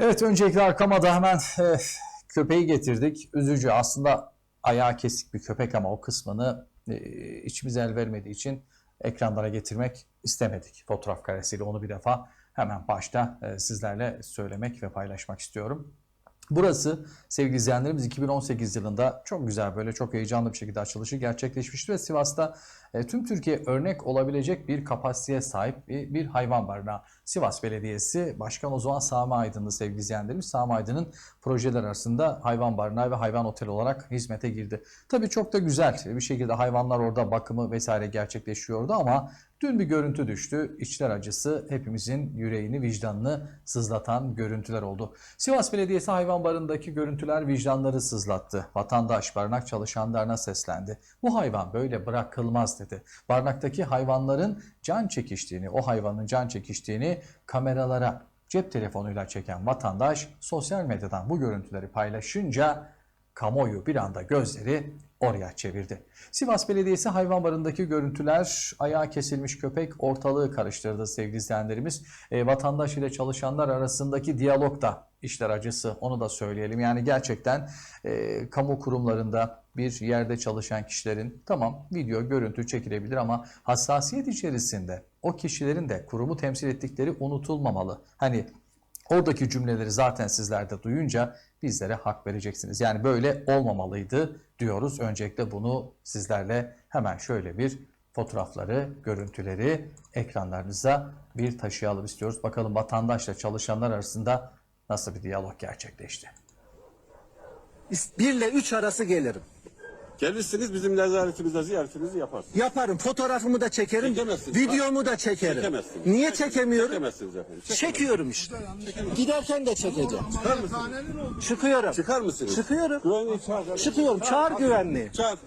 Evet öncelikle arkama da hemen eh, köpeği getirdik. Üzücü aslında ayağı kesik bir köpek ama o kısmını eh, içimiz el vermediği için ekranlara getirmek istemedik. Fotoğraf karesiyle onu bir defa hemen başta eh, sizlerle söylemek ve paylaşmak istiyorum. Burası sevgili izleyenlerimiz 2018 yılında çok güzel böyle çok heyecanlı bir şekilde açılışı gerçekleşmişti ve Sivas'ta e, tüm Türkiye örnek olabilecek bir kapasiteye sahip bir, bir hayvan barınağı. Sivas Belediyesi Başkan Ozan Sami Aydın'dı sevgili izleyenlerimiz. Sami Aydın'ın projeler arasında hayvan barınağı ve hayvan oteli olarak hizmete girdi. Tabii çok da güzel bir şekilde hayvanlar orada bakımı vesaire gerçekleşiyordu ama dün bir görüntü düştü. İçler acısı hepimizin yüreğini, vicdanını sızlatan görüntüler oldu. Sivas Belediyesi hayvan barındaki görüntüler vicdanları sızlattı. Vatandaş barınak çalışanlarına seslendi. Bu hayvan böyle bırakılmaz dedi. Barınaktaki hayvanların can çekiştiğini, o hayvanın can çekiştiğini kameralara cep telefonuyla çeken vatandaş sosyal medyadan bu görüntüleri paylaşınca kamuoyu bir anda gözleri oraya çevirdi. Sivas Belediyesi hayvan barındaki görüntüler ayağı kesilmiş köpek ortalığı karıştırdı sevgili izleyenlerimiz. E, vatandaş ile çalışanlar arasındaki diyalog da işler acısı onu da söyleyelim. Yani gerçekten e, kamu kurumlarında bir yerde çalışan kişilerin tamam video görüntü çekilebilir ama hassasiyet içerisinde o kişilerin de kurumu temsil ettikleri unutulmamalı. Hani Oradaki cümleleri zaten sizler de duyunca bizlere hak vereceksiniz. Yani böyle olmamalıydı diyoruz. Öncelikle bunu sizlerle hemen şöyle bir fotoğrafları, görüntüleri ekranlarınıza bir taşıyalım istiyoruz. Bakalım vatandaşla çalışanlar arasında nasıl bir diyalog gerçekleşti. Bir ile üç arası gelirim. Gelirsiniz bizim nezaretimizde ziyaretinizi yaparsınız. Yaparım. Fotoğrafımı da çekerim. Çekemezsiniz. Videomu da çekerim. Çekemezsiniz. Niye çekemiyorum? Çekemezsiniz efendim. Çek- Çekiyorum işte. Giderken de çekeceğim. Çıkar mısınız? Çıkıyorum. Çıkar mısınız? Çıkıyorum. Güvenliği çağır. Çıkıyorum. Çağır güvenliği. Çağır.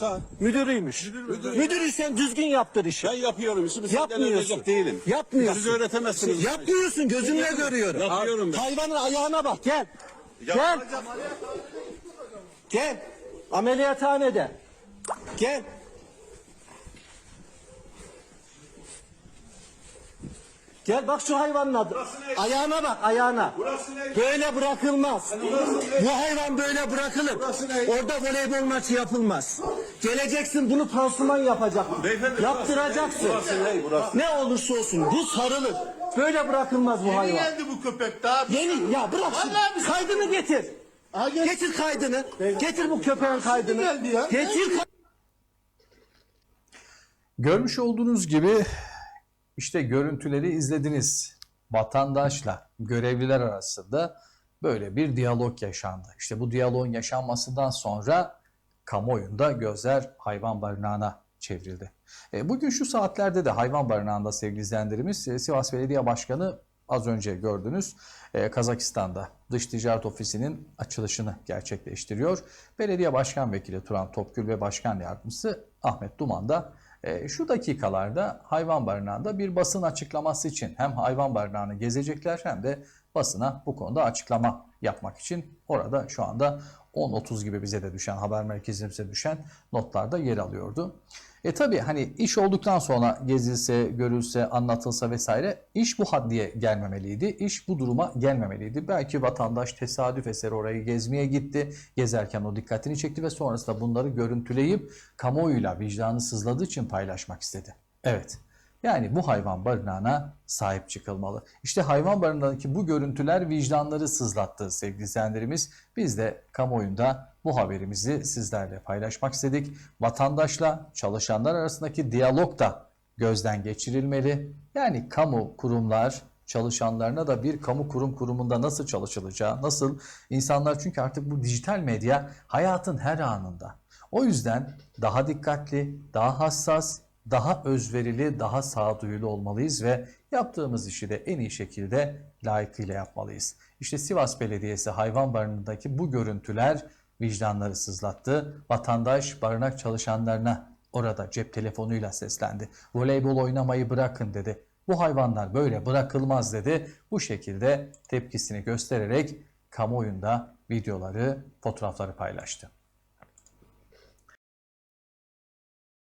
Çağır. Müdürüymüş. Müdürüysen düzgün yaptır işi. Ben yapıyorum. Senden Yapmıyorsun. öğrenecek değilim. Yapmıyorsun. Siz öğretemezsiniz. Yapmıyorsun. Gözümle görüyorum. Yapıyorum ben. Hayvanın ayağına bak. Gel. Gel. Gel. Ameliyathanede. Gel. Gel bak şu hayvanın adı. Ayağına bak ayağına. Böyle bırakılmaz. ne? Bu hayvan böyle bırakılır. Orada voleybol maçı yapılmaz. Geleceksin bunu pansuman yapacak. Yaptıracaksın. ne? Olursa olsun bu sarılır. Böyle bırakılmaz bu Yeni hayvan. geldi bu köpek daha. Yeni ya bırak şunu. Mi? Kaydını getir. Ha, gel. Getir kaydını. Getir bu köpeğin kaydını. geldi ya. Getir Görmüş olduğunuz gibi işte görüntüleri izlediniz. Vatandaşla görevliler arasında böyle bir diyalog yaşandı. İşte bu diyaloğun yaşanmasından sonra kamuoyunda gözler hayvan barınağına çevrildi. E, bugün şu saatlerde de hayvan barınağında sevgili izleyenlerimiz e, Sivas Belediye Başkanı az önce gördünüz e, Kazakistan'da dış ticaret ofisinin açılışını gerçekleştiriyor. Belediye Başkan Vekili Turan Topgül ve Başkan Yardımcısı Ahmet Duman da e, şu dakikalarda hayvan barınağında bir basın açıklaması için hem hayvan barınağını gezecekler hem de basına bu konuda açıklama yapmak için orada şu anda 10.30 gibi bize de düşen haber merkezimize düşen notlarda yer alıyordu. E tabi hani iş olduktan sonra gezilse, görülse, anlatılsa vesaire iş bu haddiye gelmemeliydi. İş bu duruma gelmemeliydi. Belki vatandaş tesadüf eseri orayı gezmeye gitti. Gezerken o dikkatini çekti ve sonrasında bunları görüntüleyip kamuoyuyla vicdanı sızladığı için paylaşmak istedi. Evet. Yani bu hayvan barınağına sahip çıkılmalı. İşte hayvan barınağındaki bu görüntüler vicdanları sızlattı sevgili izleyenlerimiz. Biz de kamuoyunda bu haberimizi sizlerle paylaşmak istedik. Vatandaşla çalışanlar arasındaki diyalog da gözden geçirilmeli. Yani kamu kurumlar çalışanlarına da bir kamu kurum kurumunda nasıl çalışılacağı, nasıl insanlar çünkü artık bu dijital medya hayatın her anında. O yüzden daha dikkatli, daha hassas, daha özverili, daha sağduyulu olmalıyız ve yaptığımız işi de en iyi şekilde layıkıyla yapmalıyız. İşte Sivas Belediyesi hayvan barınındaki bu görüntüler vicdanları sızlattı. Vatandaş barınak çalışanlarına orada cep telefonuyla seslendi. Voleybol oynamayı bırakın dedi. Bu hayvanlar böyle bırakılmaz dedi. Bu şekilde tepkisini göstererek kamuoyunda videoları, fotoğrafları paylaştı.